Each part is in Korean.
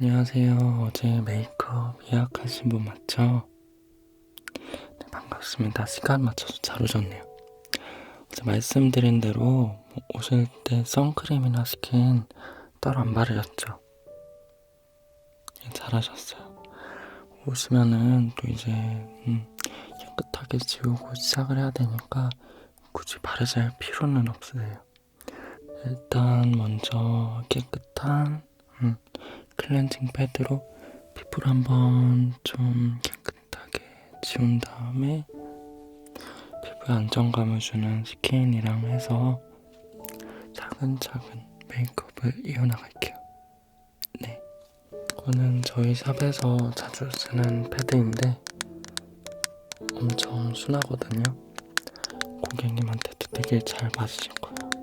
안녕하세요. 어제 메이크업 예약하신 분 맞죠? 네, 반갑습니다. 시간 맞춰서 잘 오셨네요. 어제 말씀드린 대로 뭐 오실 때 선크림이나 스킨 따로 안 바르셨죠? 네, 잘하셨어요. 오시면은 또 이제 음, 깨끗하게 지우고 시작을 해야 되니까 굳이 바르지 할 필요는 없으세요. 일단 먼저 깨끗한 음, 클렌징 패드로 피부를 한번 좀 깨끗하게 지운 다음에 피부에 안정감을 주는 스킨이랑 해서 차근차근 메이크업을 이어나갈게요. 네. 이거는 저희 샵에서 자주 쓰는 패드인데 엄청 순하거든요. 고객님한테도 되게 잘 맞으실 거예요.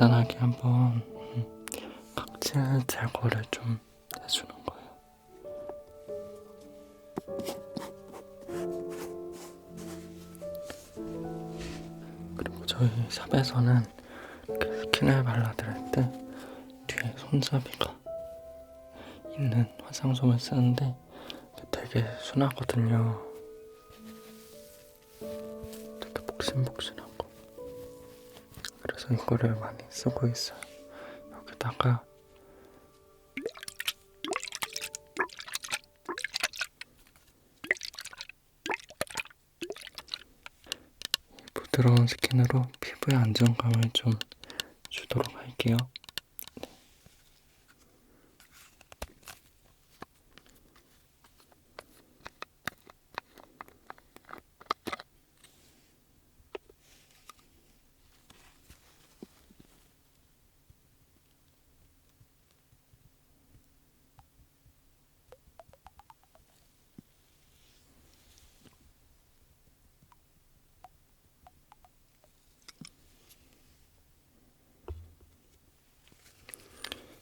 간단하게 한번 음, 각질 제거를 좀 해주는 거예요. 그리고 저희 샵에서는 이렇게 스킨을 발라드릴 때 뒤에 손잡이가 있는 화장솜을 쓰는데 되게 순하거든요. 되게 그래서 이거를 많이 쓰고 있어요. 여기다가 이 부드러운 스킨으로 피부에 안정감을 좀 주도록 할게요.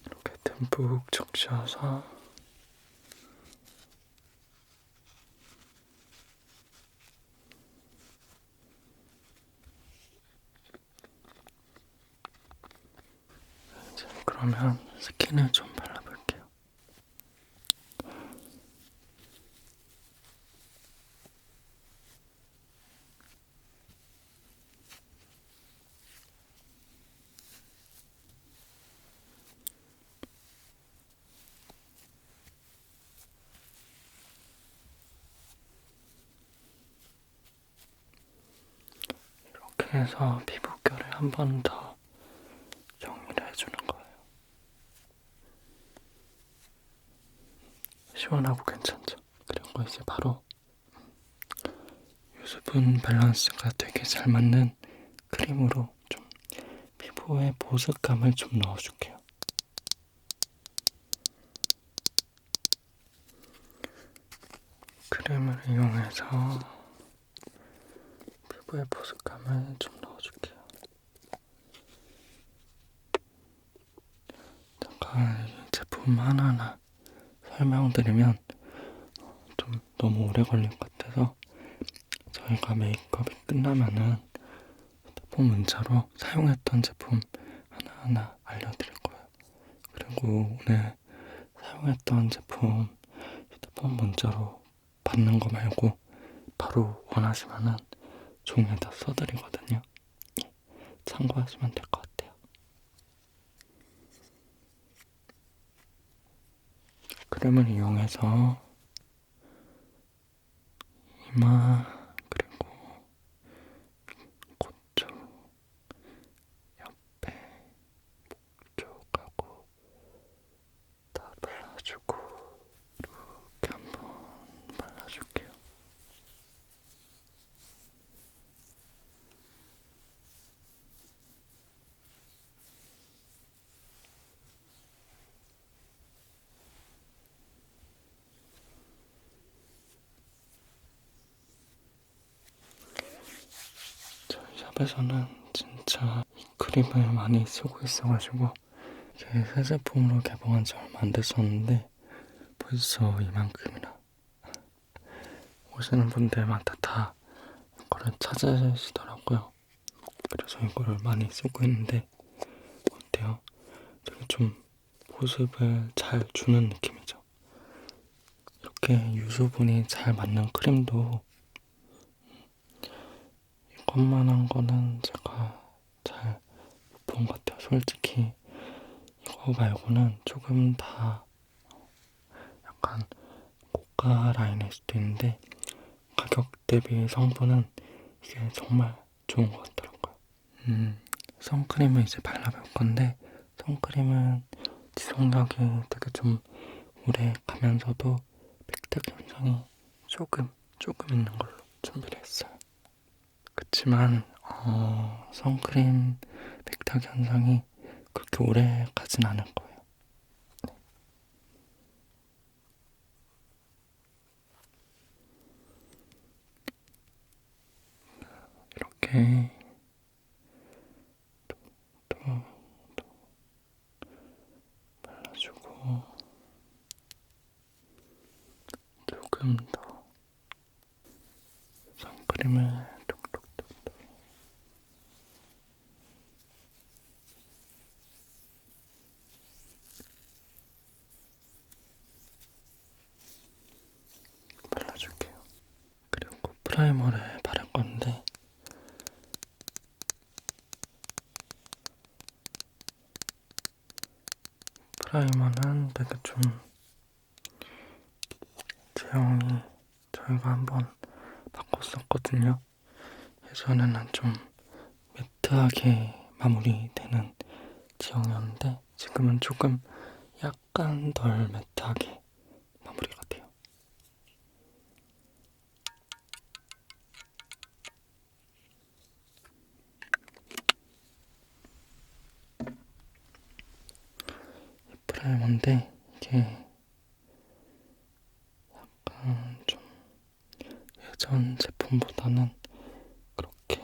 이렇게 듬뿍 적셔서 이제 그러면 스킨을 좀 발라볼게요. 이렇게 해서 피부결을 한 번 더 정리를 해주는 거예요. 시원하고 괜찮죠? 그리고 이제 바로 유 수분 밸런스가 되게 잘 맞는 크림으로 좀 피부에 보습감을 좀 넣어줄게요. 크림을 이용해서 피부에 보습감을 좀 넣어줄게요. 잠깐 이 제품 하나하나 설명드리면 좀 너무 오래 걸릴 것 같아서 저희가 메이크업이 끝나면은 휴대폰 문자로 사용했던 제품 하나하나 알려드릴 거예요. 그리고 오늘 사용했던 제품 휴대폰 문자로 받는 거 말고 바로 원하시면은 종이에다 써드리거든요. 예, 참고하시면 될 것 같아요. 크림을 이용해서 이마 그리고 코 쪽, 옆에 목 쪽하고 다 발라주고 이렇게 한번 발라줄게요. 샵에서는 진짜 이 크림을 많이 쓰고 있어가지고 이게 새 제품으로 개봉한 지 얼마 안 됐었는데 벌써 이만큼이나 오시는 분들마다 다 이거를 찾으시더라고요. 그래서 이거를 많이 쓰고 있는데 어때요? 되게 좀 보습을 잘 주는 느낌이죠. 이렇게 유수분이 잘 맞는 크림도 이것만한 거는 제가 잘 못 본 것 같아요. 솔직히 이거 말고는 조금 다 약간 고가 라인일 수도 있는데 가격 대비 성분은 이게 정말 좋은 것 같더라고요. 음, 선크림을 이제 발라볼 건데 선크림은 지속력이 되게 좀 오래 가면서도 백탁 현상이 조금 조금 있는 걸로 준비를 했어요. 그치만 어, 선크림 백탁 현상이 그렇게 오래 가진 않을 거예요. 네. 이렇게 또, 또, 또 발라주고 조금 더 선크림을 톡톡톡톡 발라줄게요. 그리고 프라이머를 바를 건데 프라이머는 되게 좀 제형이 저희가 한번 바꿨었거든요. 예전에는 좀 매트하게 마무리되는 지형이었는데 지금은 조금 약간 덜 매트하게 마무리가 돼요. 이 프라이머인데 이게 약간 좀 예전 제품보다는 그렇게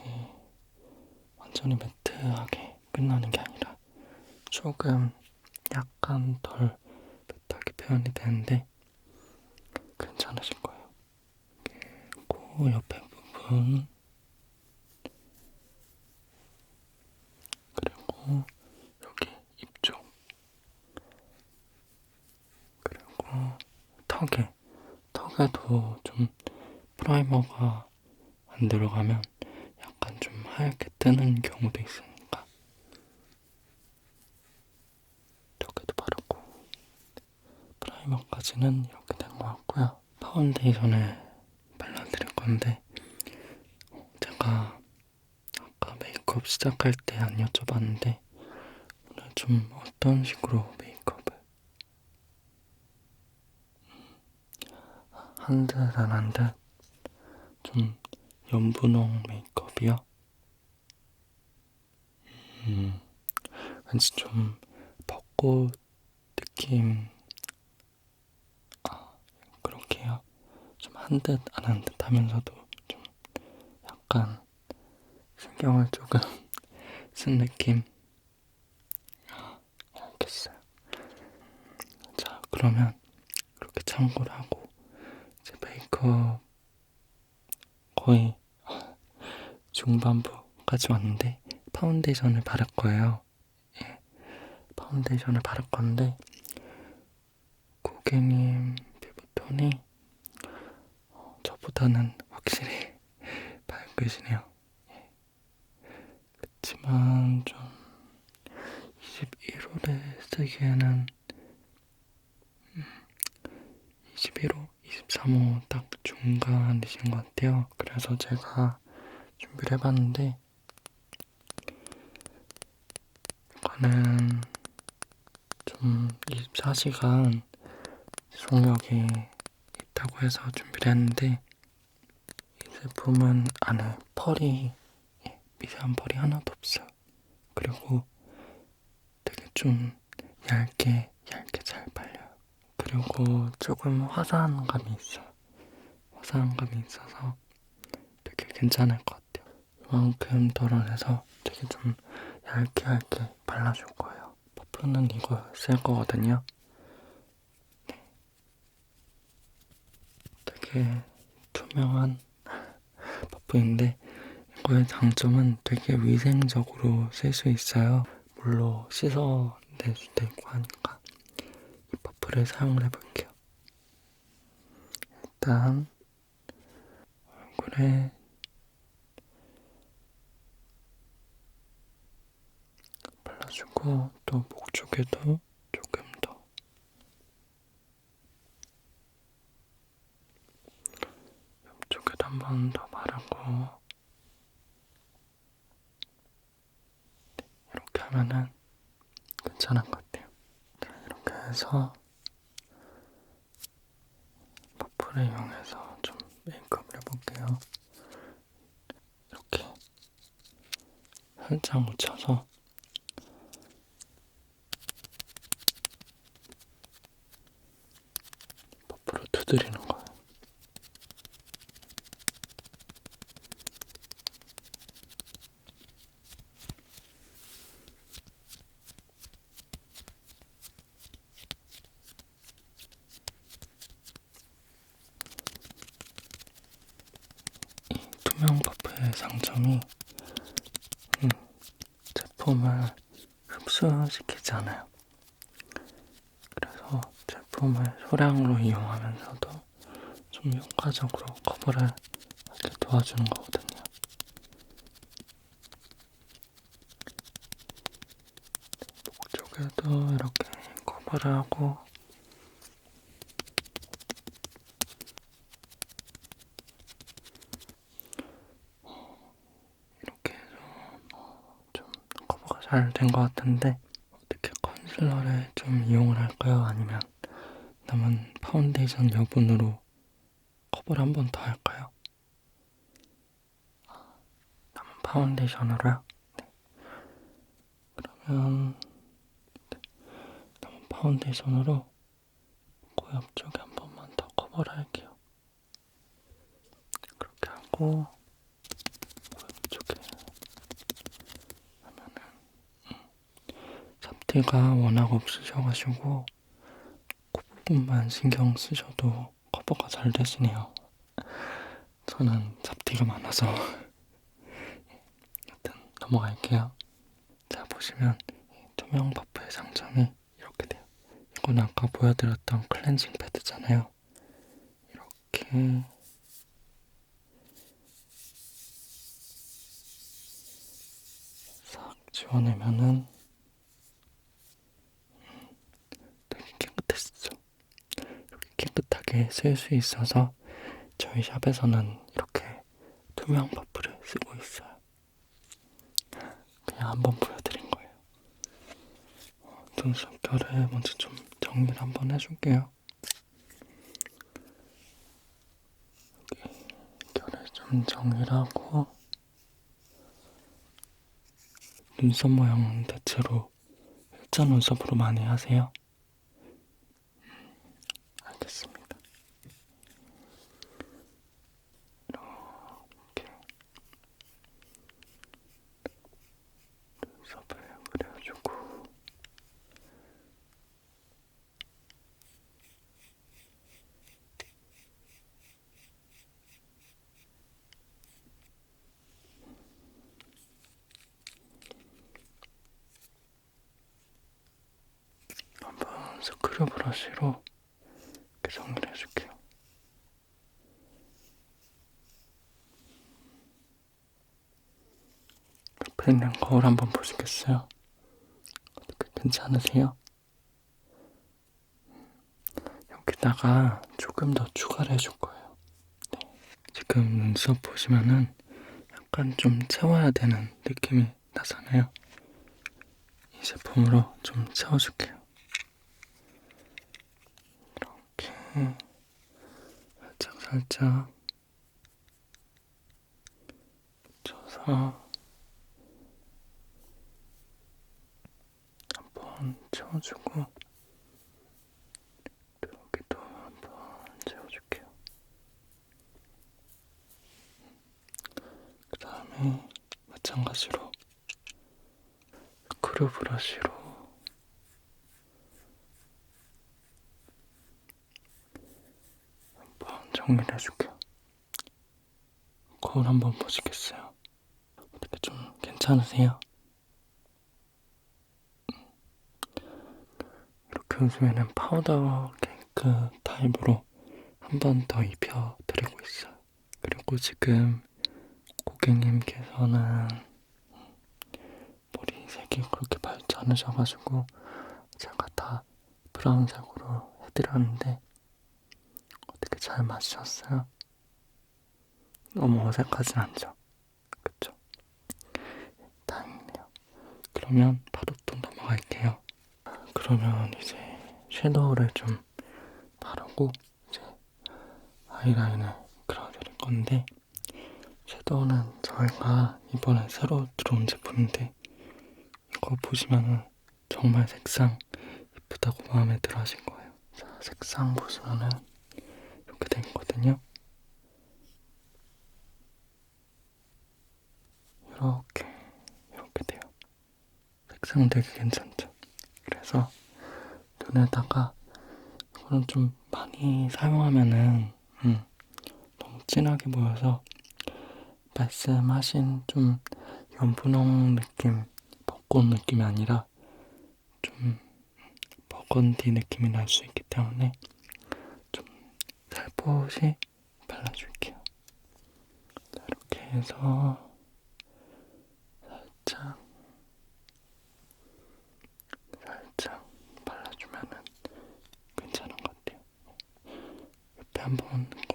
완전히 매트하게 끝나는 게 아니라 조금 약간 덜 매트하게 표현이 되는데 괜찮으실 거예요. 코 옆에 부분 그리고 여기 입 쪽 그리고 턱에 턱에도 좀 프라이머가 안 들어가면 약간 좀 하얗게 뜨는 경우도 있으니까 턱에도 바르고 프라이머까지는 이렇게 된 것 같고요. 파운데이션을 발라드릴 건데 어, 제가 아까 메이크업 시작할 때 안 여쭤봤는데 오늘 좀 어떤 식으로 메이크업을 한 듯 안 한 듯 좀 연분홍 메이크업이요. 음, 왠지 좀 벚꽃 느낌 아, 그렇게요. 좀 한 듯 안 한 듯 하면서도 좀 약간 신경을 조금 쓴 느낌. 아, 알겠어요. 자, 그러면 그렇게 참고를 하고 이제 메이크업 거의 중반부까지 왔는데 파운데이션을 바를 거예요. 예, 파운데이션을 바를 건데 고객님 피부톤이 어, 저보다는 확실히 밝으시네요. 예. 그렇지만 좀 21호를 쓰기에는 음, 21호, 23호 딱 중간이신 것 같아요. 그래서 제가 준비를 해봤는데 이거는 좀 24시간 속력이 있다고 해서 준비를 했는데 이 제품은 안에 펄이 예, 미세한 펄이 하나도 없어요. 그리고 되게 좀 얇게 얇게 잘 발려요. 그리고 조금 화사한 감이 있어요. 화사한 감이 있어서 되게 괜찮을 것 같아요. 이만큼 덜어내서 되게 좀 얇게 얇게 발라줄 거예요. 퍼프는 이거 쓸 거거든요. 네. 되게 투명한 퍼프인데 이거의 장점은 되게 위생적으로 쓸 수 있어요. 물로 씻어낼 수도 있고 하니까 이 퍼프를 사용을 해볼게요. 일단 얼굴에 발라주고 또 목 쪽에도 조금 더 옆쪽에도 한 번 더 바르고 이렇게 하면은 괜찮은 것 같아요. 자, 이렇게 해서 퍼플을 이용해서 좀 메이크업을 해볼게요. 이렇게 살짝 묻혀서 퍼플을 두드리는 거예요. 이 투명 퍼프의 장점이 음, 제품을 흡수시키지 않아요. 그래서 제품을 소량으로 이용하면서도 좀 효과적으로 커버를 하게 도와주는 거거든요. 목 쪽에도 이렇게 커버를 하고 이렇게 해서 어, 좀 커버가 잘 된 것 같은데 어떻게 컨실러를 좀 이용을 할까요? 아니면 남은 파운데이션 여분으로 커버를 한 번 더 할까요? 남은 파운데이션으로요? 네. 그러면 파운데이션으로 코 옆쪽에 한 번만 더 커버를 할게요. 그렇게 하고 코 옆쪽에 하면은 잡티가 워낙 없으셔가지고 그 부분만 신경 쓰셔도 커버가 잘 되시네요. 저는 잡티가 많아서 여튼 넘어갈게요. 자 보시면 투명 버프의 장점이. 이건 아까 보여드렸던 클렌징 패드잖아요. 이렇게 싹 지워내면은 되게 깨끗해지죠. 이렇게 깨끗하게 쓸 수 있어서 저희 샵에서는 이렇게 투명 버프를 쓰고 있어요. 그냥 한번 보여드린 거예요. 어, 눈썹 결에 먼저 좀 정리를 한번 해줄게요. 결에 좀 정리를 하고 눈썹 모양은 대체로 일자 눈썹으로 많이 하세요? 음, 알겠습니다. 이렇게 눈썹을 그려주고 한번 스크류 브러쉬로 이렇게 정리를 해줄게요. 있는 거울 한번 보시겠어요? 괜찮으세요? 여기다가 조금 더 추가를 해줄 거예요. 네. 지금 눈썹 보시면은 약간 좀 채워야 되는 느낌이 나잖아요. 이 제품으로 좀 채워줄게요. 이렇게 살짝 살짝 붙여서 한번 채워주고 여기도 한번 채워줄게요. 그 다음에 마찬가지로 크루 브러쉬로 한번 정리를 해줄게요. 거울 한번 보시겠어요? 어떻게 좀 괜찮으세요? 이렇게 요즘에는 파우더 케이크 타입으로 한 번 더 입혀드리고 있어요. 그리고 지금 고객님께서는 머리색이 그렇게 밝지 않으셔가지고 제가 다 브라운색으로 해드렸는데 어떻게 잘 맞으셨어요? 너무 어색하진 않죠? 그쵸? 다행이네요. 그러면 또 넘어갈게요. 그러면 이제 섀도우를 좀 바르고 이제 아이라인을 그려드릴 건데 섀도우는 저희가 이번에 새로 들어온 제품인데 이거 보시면은 정말 색상 이쁘다고 마음에 들어 하신 거예요. 자, 색상 보시면은 이렇게 돼 있거든요. 이렇게 이렇게 돼요. 색상 되게 괜찮죠? 그래서 눈에다가 이거는 좀 많이 사용하면은 음, 너무 진하게 보여서 말씀하신 좀 연분홍 느낌, 벚꽃 느낌이 아니라 좀 버건디 느낌이 날 수 있기 때문에 좀 살포시 발라줄게요. 자, 이렇게 해서 살짝 살짝 발라주면은 괜찮은 것 같아요. 옆에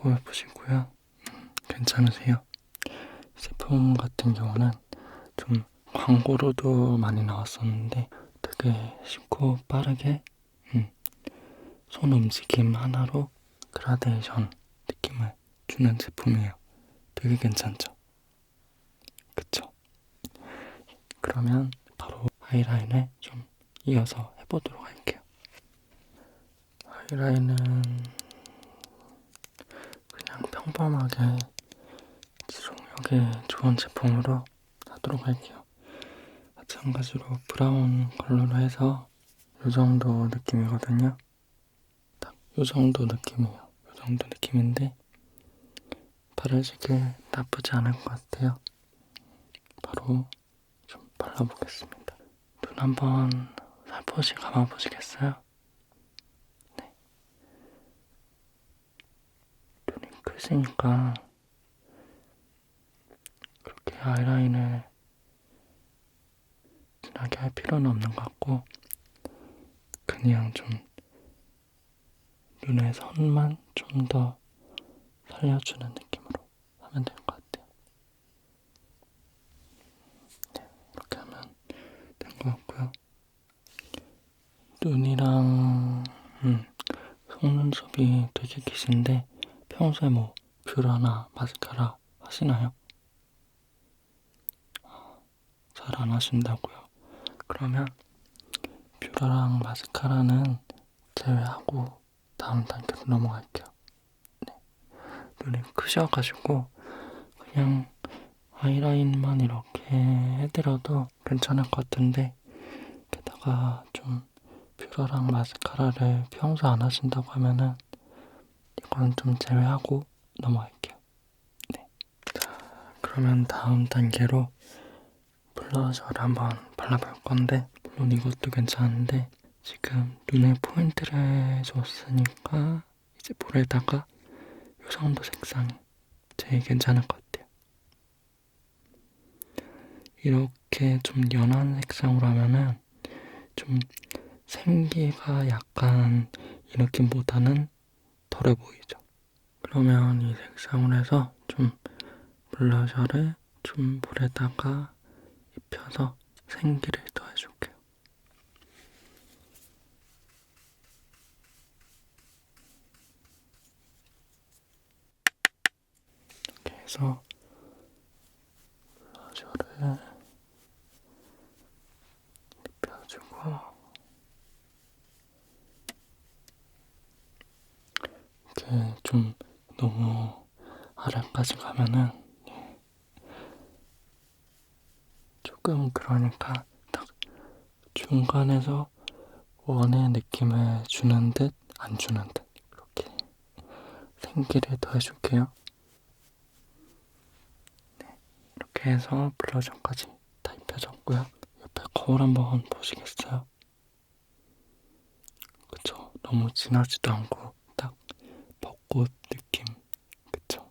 한번 거울 보시고요. 음, 괜찮으세요? 제품 같은 경우는 좀 광고로도 많이 나왔었는데 되게 쉽고 빠르게 음, 손 움직임 하나로 그라데이션 느낌을 주는 제품이에요. 되게 괜찮죠? 그쵸? 그러면 바로 아이라인을 좀 이어서 해보도록 할게요. 아이라인은 그냥 평범하게 지속력이 좋은 제품으로 하도록 할게요. 마찬가지로 브라운 컬러로 해서 이 정도 느낌이거든요. 딱 이 정도 느낌이에요. 이 정도 느낌인데 바르시기 나쁘지 않을 것 같아요. 바로 좀 발라보겠습니다. 눈 한번 살포시 감아보시겠어요? 네. 크시니까 그렇게 아이라인을 진하게 할 필요는 없는 것 같고 그냥 좀 눈의 선만 좀 더 살려주는 느낌으로 하면 될 것 같아요. 네, 이렇게 하면 된 것 같고요. 눈이랑 음, 속눈썹이 되게 기신데 평소에 뭐 뷰러나 마스카라 하시나요? 잘 안 하신다고요. 그러면 뷰러랑 마스카라는 제외하고 다음 단계로 넘어갈게요. 네. 눈이 크셔가지고 그냥 아이라인만 이렇게 해드려도 괜찮을 것 같은데 게다가 좀 뷰러랑 마스카라를 평소 안 하신다고 하면은 이건 좀 제외하고 넘어갈게요. 네. 자, 그러면 다음 단계로 블러셔를 한번 발라볼 건데 물론 이것도 괜찮은데 지금 눈에 포인트를 줬으니까 이제 볼에다가 이 정도 색상이 제일 괜찮을 것 같아요. 이렇게 좀 연한 색상으로 하면은 좀 생기가 약간 이 느낌보다는 덜해 보이죠? 그러면 이 색상을 해서 좀 블러셔를 좀 물에다가 입혀서 생기를 더해줄게요. 이렇게 해서 블러셔를 입혀주고 이렇게 좀 너무 아래까지 가면은 예. 조금 그러니까 딱 중간에서 원의 느낌을 주는 듯 안 주는 듯 이렇게 생기를 더해줄게요. 네, 이렇게 해서 블러셔까지 다 입혀졌고요. 옆에 거울 한번 보시겠어요? 그쵸? 너무 진하지도 않고 딱 벚꽃 느낌, 그쵸?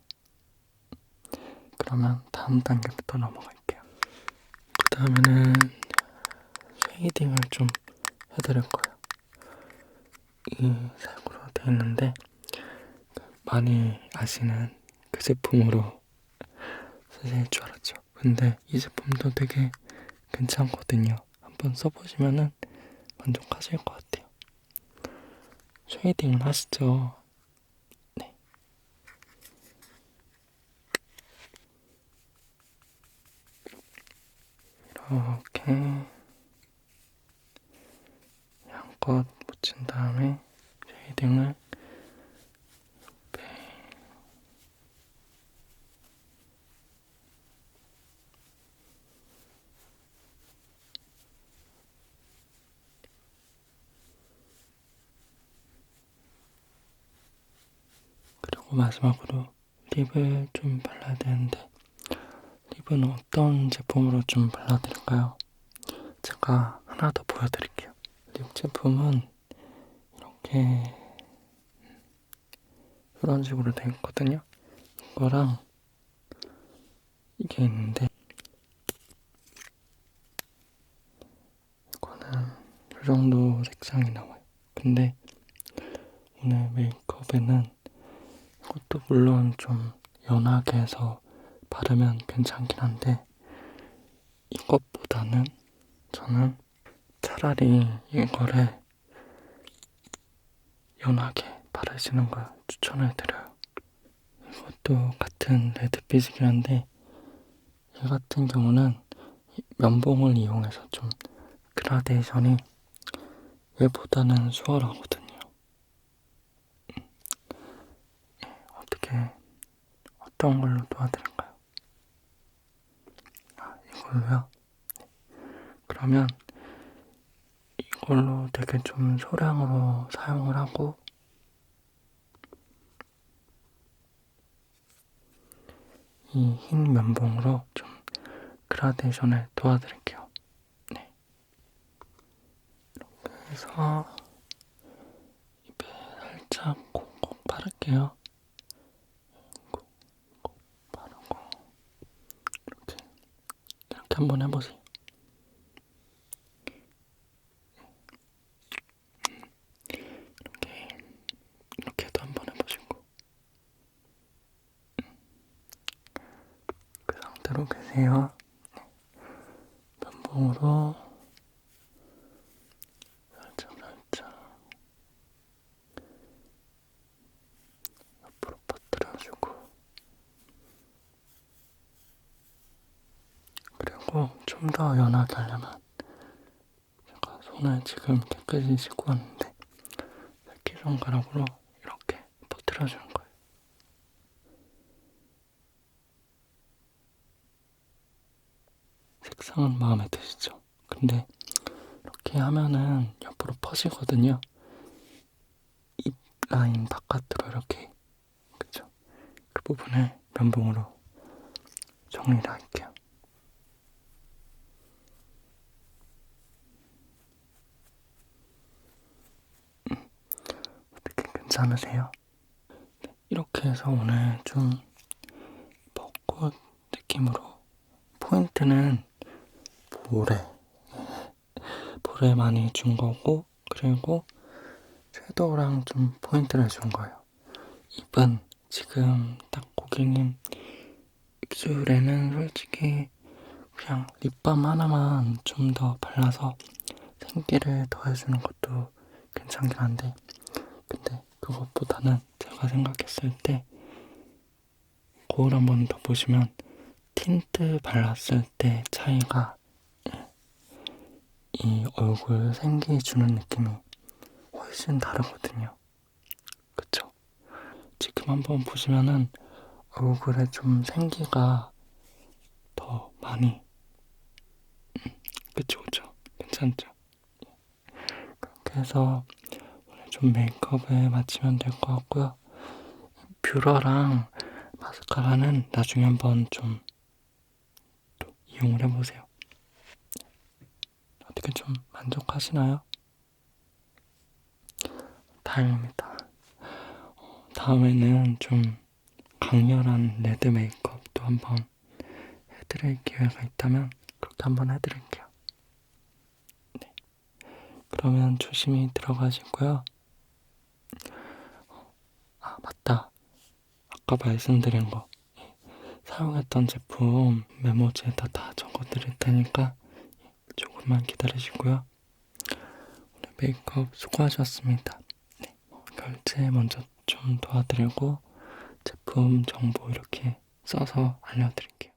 그러면 다음 단계부터 넘어갈게요. 그 다음에는 쉐이딩을 좀 해드릴 거예요. 이 색으로 되어 있는데 많이 아시는 그 제품으로 쓰실 줄 알았죠. 근데 이 제품도 되게 괜찮거든요. 한번 써보시면은 만족하실 것 같아요. 쉐이딩을 하시죠. 네. 이렇게 양껏 묻힌 다음에 쉐이딩을 옆에 그리고 마지막으로 립을 좀 발라야 되는데 립은 어떤 제품으로 좀 발라드릴까요? 제가 하나 더 보여드릴게요. 립 제품은 이렇게 이런 식으로 되어 있거든요. 이거랑 이게 있는데 이거는 이 정도 색상이 나와요. 근데 오늘 메이크업에는 이것도 물론 좀 연하게 해서 바르면 괜찮긴 한데 이것보다는 저는 차라리 이거를 연하게 바르시는 걸 추천을 드려요. 이것도 같은 레드빛이긴 한데 이 같은 경우는 면봉을 이용해서 좀 그라데이션이 얘보다는 수월하거든요. 어떻게 어떤 걸로 도와드릴까요? 아, 이걸로요? 그러면 이걸로 되게 좀 소량으로 사용을 하고 이 흰 면봉으로 좀 그라데이션을 도와드릴게요. 네. 이렇게 해서 입에 살짝 콕콕 바를게요. 콕콕 바르고 이렇게 이렇게 한번 해보세요. 이렇게 이렇게도 한번 해보시고 그 상태로 계세요. 면봉으로 살짝 살짝 옆으로 퍼뜨려주고 그리고 좀 더 연하게 하려면 제가 손을 지금 깨끗이 씻고 왔는데 새끼손가락으로 이렇게 퍼뜨려주는 거예요. 색상은 마음에 드시죠? 근데 이렇게 하면은 옆으로 퍼지거든요. 입 라인 바깥으로 이렇게 그죠? 그 부분을 면봉으로 정리를 할게요. 음, 네, 이렇게 해서 오늘 좀 벚꽃 느낌으로 포인트는 볼에 볼에 많이 준 거고 그리고 섀도우랑 좀 포인트를 준 거예요. 입은 지금 딱 고객님 입술에는 솔직히 그냥 립밤 하나만 좀 더 발라서 생기를 더해주는 것도 괜찮긴 한데 근데 그것보다는 제가 생각했을 때 거울 한 번 더 보시면 틴트 발랐을 때 차이가 이 얼굴 생기 주는 느낌이 훨씬 다르거든요. 그쵸? 지금 한번 보시면은 얼굴에 좀 생기가 더 많이 음, 그쵸 그쵸 괜찮죠? 해서 오늘 좀 메이크업에 맞추면 될 것 같고요. 뷰러랑 마스카라는 나중에 한번 좀또 이용을 해보세요. 어떻게 좀 만족하시나요? 다행입니다. 어, 다음에는 좀 강렬한 레드 메이크업도 한번 해드릴 기회가 있다면 그렇게 한번 해드릴게요. 네. 그러면 조심히 들어가시고요. 맞다. 아까 말씀드린 거. 예, 사용했던 제품 메모지에다 다 적어드릴 테니까 예, 조금만 기다리시고요. 오늘 메이크업 수고하셨습니다. 네, 어, 결제 먼저 좀 도와드리고 제품 정보 이렇게 써서 알려드릴게요.